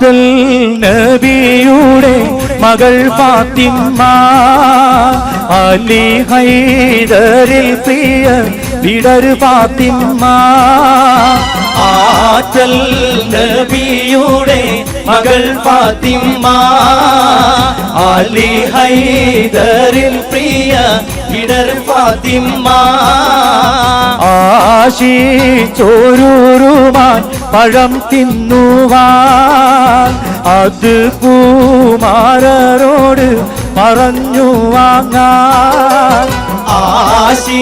അബ്ദുൽ നബിയുടെ മകൾ ഫാത്തിമ അലി ഹൈദരിൽ പ്രിയ വിടർ ഫാത്തിമ. ആ ആറ്റൽ നബിയുടെ മകൾ ഫാത്തിമ്മ അലി ഹൈദറിൽ പ്രിയ ഇടർ ഫാത്തിമ്മ ആശിച്ചോരൂരുമാൻ പഴം തിന്നുവാൻ അത് പൂമാരോട് പറഞ്ഞു വാങ്ങാൻ. ആശി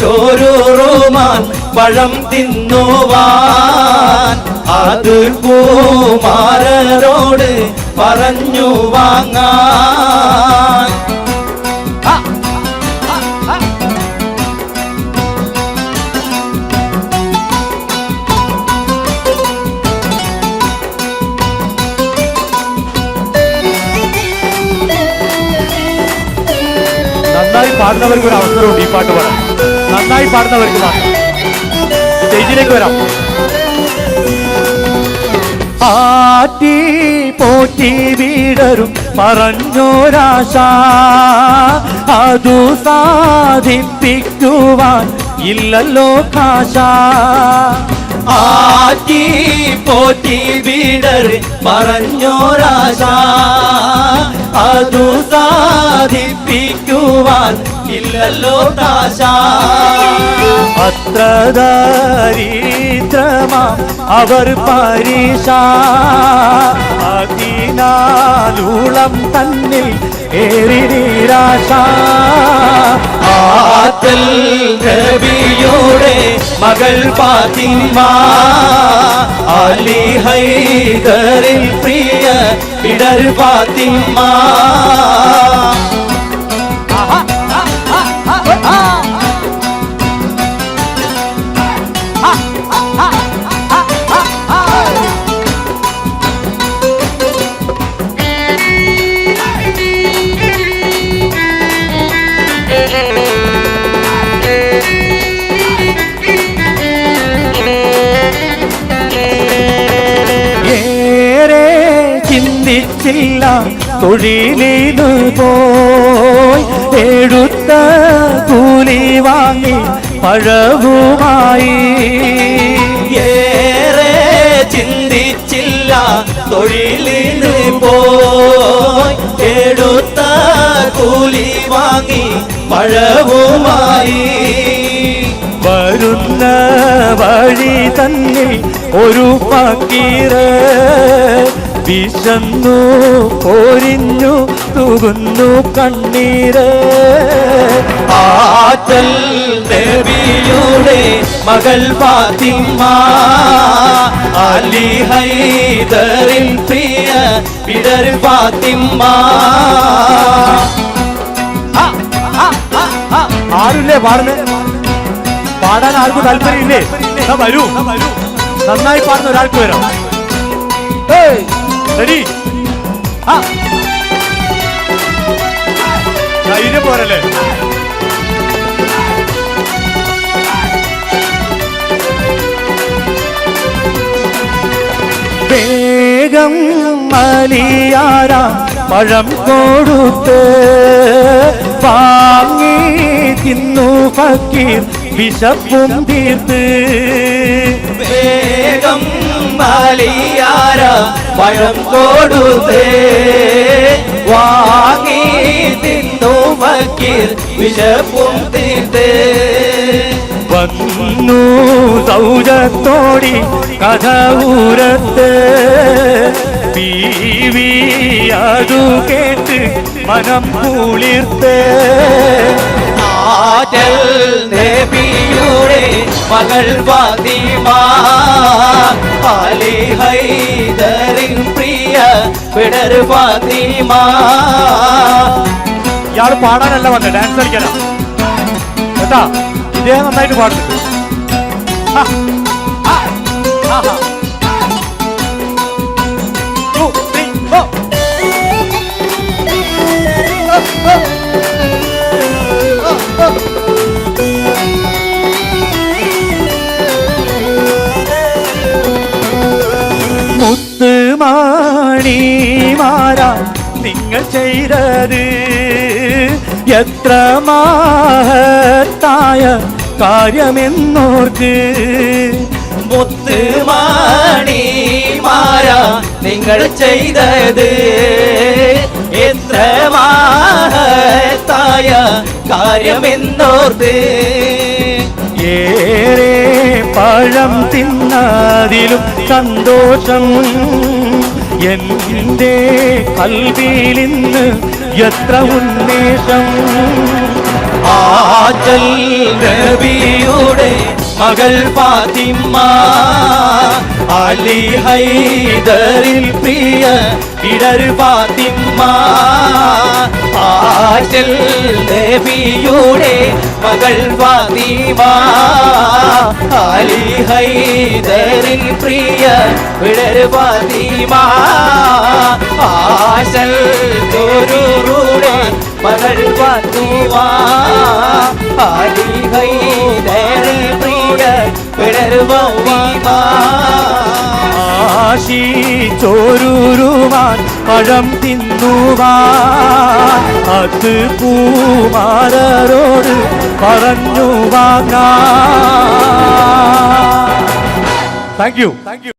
ചോരൂറുമാൻ പഴം തിന്നുവാൻ അത് കുമാരരോട് പറഞ്ഞു വാങ്ങാൻ. നന്നായി പാടുന്നവർക്ക് ഒരു അവസരമുണ്ട് ഈ പാട്ട് പാടാൻ. നന്നായി പാടുന്നവർക്ക് മാത്രം സ്റ്റേജിലേക്ക് വരാം. ആറ്റി പോറ്റി വീടരും പറഞ്ഞോരാശ. അതു സാധിപ്പിക്കുവാൻ ഇല്ലല്ലോ കാശ. ആറ്റി പോറ്റി വീടര് പറഞ്ഞോരാശ. അതു സാധിപ്പിക്കുവാൻ ഇല്ലല്ലോ താശ അത്ര ദരിദ്രമാം അവർ പരീക്ഷ അതിനാലുളം തന്നിൽ ഏറി നിരാശ. ആതൽ നബിയുടെ മകൾ പാത്തിമ അലി ഹൈദറിൽ പ്രിയ ഇടർ ഫാത്തിമ. ഏറെ ചിന്തിച്ചില്ല തൊഴിലിനു പോയി എടുത്ത കൂലി വാങ്ങി പഴവുമായി. ഏറെ ചിന്തിച്ചില്ല തൊഴിലിന് പോയി എടുത്ത കൂലി വാങ്ങി പഴവുമായി. വരുന്ന വഴി തന്നെ ഒരു പക്കീറ് വിശന്നു പോരിഞ്ഞു തൂകുന്നു കണ്ണീര്. ആറ്റൽ നബിയുടെ മകൾ ഫാത്തിമ അലി ഹൈദറിൻ പ്രിയ പിടർ ഫാത്തിമ. ആരുല്ലേ പാടുന്നത് പാടാൻ ആർക്കും താല്പര്യമില്ലേ? വരൂ വരൂ. നന്നായി പാടുന്ന ഒരാൾക്ക് വരാം. ഏയ്, ആ. ധൈര്യം പോരല്ലേ? വേഗം മലിയാര പഴം കൊടുത്ത് വാങ്ങി തിന്നു ഫക്കീർ വിശപ്പും തീർത്ത്. വേഗം മലിയാര പഴം കൊടുത്തേ വാങ്ങി തിന്നു ഫക്കീർ വിശപ്പും തീർത്തേ. വന്നു സൗജത്തോടി കഥ ഊരത്ത് ബീവി അതു കേട്ട് മനം കുളിർത്ത്. ആറ്റൽ ദേവിയുടെ മകൾ ഫാത്തിമ. അലി ഹൈദറിൻ പ്രിയ പിടർ ഫാത്തിമ ഇയാൾ പാടാനല്ല വന്നത് ഡാൻസ് കളിക്കാനാ. കേട്ടാ? ഇദ്ദേഹം നന്നായിട്ട് പാടുന്നു ആ, ആ, നിങ്ങൾ നിങ്ങൾ ചെയ്തത്. എത്ര മഹത്തായ കാര്യമെന്നോർക്ക്. മുത്തുമാണിമാര നിങ്ങൾ ചെയ്തത്. എത്ര മഹത്തായ കാര്യമെന്നോർത്ത് ഏറെ പഴം തിന്നതിലും സന്തോഷം എന്റെ കൽവിയിലിന്ന് എത്ര ഉന്മേഷം? ആജൽ മകൾ പാത്തിമ്മ അലി ഹൈദറിൽ പ്രിയ ഇടർ പാത്തിമ്മ ആചൽ നബിയുടെ മകൾ പാത്തിമ അലി ഹൈദറിൽ പ്രിയ ഇടർ ഫാത്തിമ ആശൽ തോരൂരുടെ മകൾ ഫാത്തിമ അലി ഹൈദറിൽ പ്രിയ ഇടർ ഫാത്തിമ ആശിച്ചോരുരുവാൻ പഴം തിന്നുവാൻ അത് പൂമാരോട് പറഞ്ഞു വാങ്ങാം താങ്ക് യു താങ്ക് യു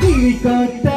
കിളിക്കൊത്ത